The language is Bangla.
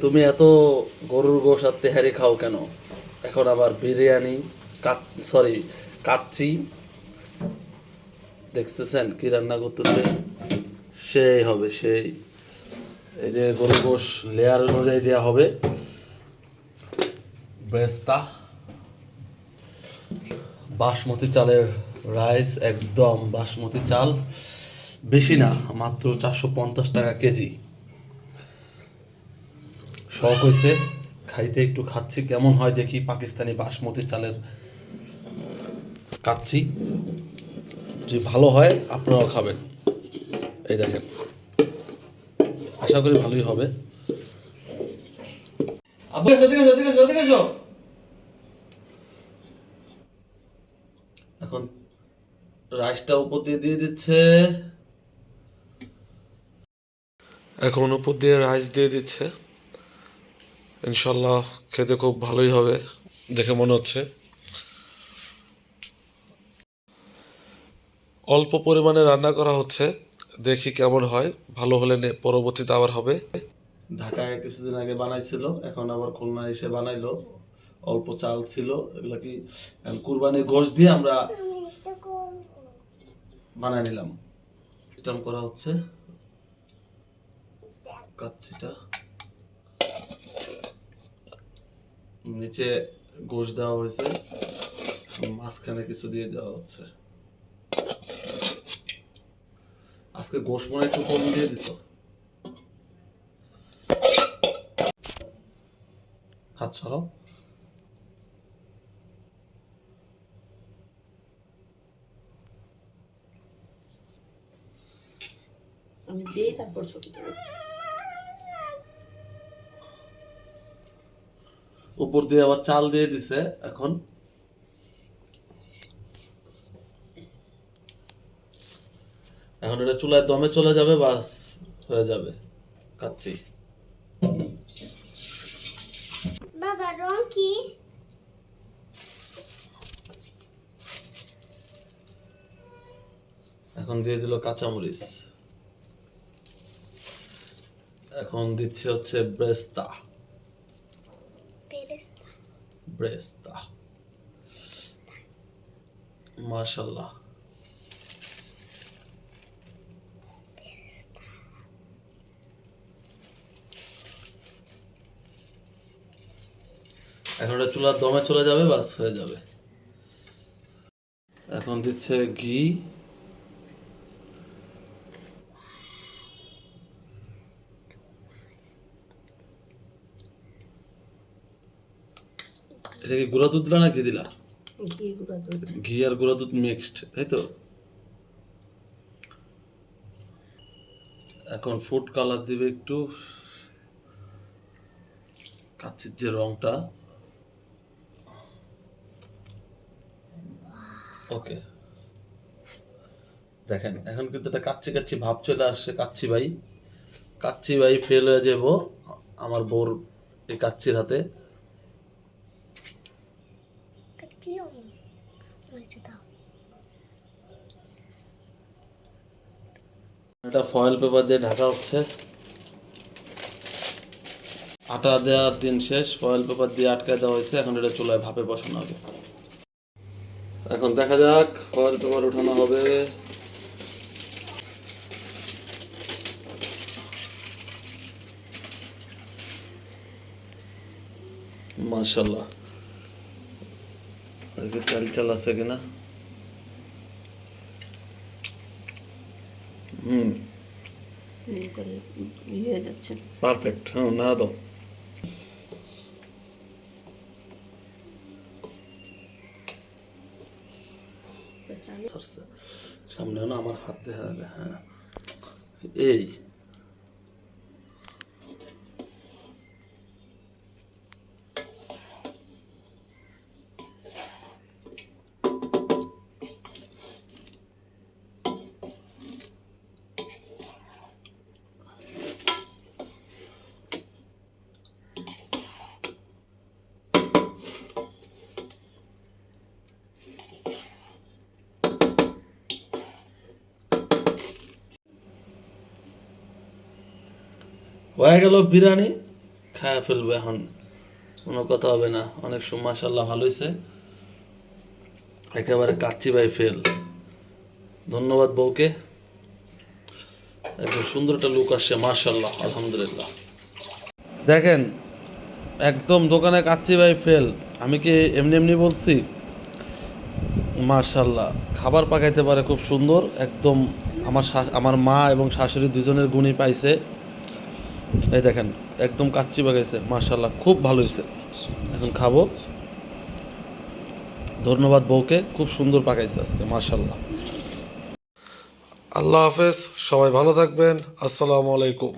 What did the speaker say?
তুমি এত গরুর গোশ আর তেহারি খাও কেন? এখন আবার বিরিয়ানি কাট সরি কাচ্চি। দেখতেছেন কি রান্না করতেছে? সেই হবে, সেই। এই যে গরুর গোশ লেয়ার অনুযায়ী দেওয়া হবে। ব্রেস্তা, বাসমতি চালের রাইস একদম বাসমতি চাল। বেশি না, মাত্র চারশো পঞ্চাশ টাকা কেজি। শখ হয়েছে। খাইতে একটু খাচ্ছি, কেমন হয় দেখি পাকিস্তানি বাসমতি চালের। খাচ্ছি যদি ভালো হয়, আপনারাও খাবেন। এই দেখেন। আশা করি ভালোই হবে। এখন রাইসটা উপর দিয়ে দিয়ে দিচ্ছে। এখন উপর দিয়ে রাইস দিয়ে দিচ্ছে। ইনশাল্লাহ খেতে খুব ভালোই হবে, দেখে মনে হচ্ছে। অল্প পরিমাণে রান্না করা হচ্ছে, দেখি কেমন হয়, ভালো হলে পরবর্তীতে আবার হবে। ঢাকায় কিছুদিন আগে বানাইছিল, এখন আবার খুলনা এসে বানাইলো। অল্প চাল ছিল, এগুলো কি কুরবানির গোশ দিয়ে আমরা বানাই নিলাম। করা হচ্ছে। কাচ্ছিটা নিচে গোশ দেওয়া হয়েছে। মাঝখানে কিছু দিয়ে দেওয়া হচ্ছে। আজকে গোশ মনে একটু কম দিয়ে দিছো। হাত সরাও। আমি দিই তারপর ছবি তুলি। উপর দিয়ে আবার চাল দিয়ে দিছে এখন। এখন এটা চুলায় দমে চলে যাবে বাস হয়ে যাবে। কাচ্ছি বাবা রং কি? এখন দিয়ে দিল কাঁচামরিচ। এখন দিচ্ছে হচ্ছে ব্রেস্তা। ব্রেস্তা। মাশাল্লাহ এখন এটা চুলার দমে চলে যাবে বাস হয়ে যাবে। এখন দিচ্ছে ঘি। এটা কি গুঁড়া দুধ দিলা না ঘি দিলা? ঘি গুঁড়া দুধ। ঘি আর গুঁড়া দুধ মিক্সড তাই তো? এখন ফুড কালার দিবে একটু। কাচ্ছির যে রংটা। ওকে দেখেন এখন কিন্তু এটা কাচ্চি কাচ্চি ভাব চলে আসছে কাচ্চি ভাই। কাচ্চি ভাই ফেল হয়ে যাব আমার বউর এই কাচ্চির হাতে। এটা ফয়েল পেপার দিয়ে ঢাকা হচ্ছে। আটা দেওয়ার দিন শেষ ফয়েল পেপার দিয়ে আটকে দেওয়া হয়েছে, এখন এটা চুলায় ভাপে বসানো হবে। এখন দেখা যাক ফয়েল পেপার উঠানো হবে। মাশাল্লাহ এদিকে চাল চাল আছে কিনা হুম ইয়ে করে ইয়ে হয়ে যাচ্ছে পারফেক্ট হ্যাঁ না দাও চাল সরষে। সামনে না আমার হাত দেখা যাবে হ্যাঁ এই হয়ে গেল বিরিয়ানি, খায়া ফেলবে এখন। কোনো কথা হবে না। অনেক সময় মাসাল্লাহ ভালো হয়েছে একেবারে কাচ্চি ভাই ফেল ধন্যবাদ বউকে। একদম সুন্দর একটা লুক আসছে মার্শাল্লাহ আলহামদুলিল্লাহ। দেখেন, একদম দোকানে কাচ্চি ভাই ফেল আমি কি এমনি এমনি বলছি? মার্শাল্লাহ খাবার পাকাইতে পারে খুব সুন্দর। একদম আমার আমার মা এবং শাশুড়ি দুজনের গুণই পাইছে। এই দেখেন, একদম কাচ্চি বাগাইছে মার্শাল্লাহ খুব ভালো হয়েছে এখন খাব। ধন্যবাদ বউকে, খুব সুন্দর পাকাইছে আজকে মার্শাল্লাহ আল্লাহ হাফেজ, সবাই ভালো থাকবেন, আসসালামু আলাইকুম।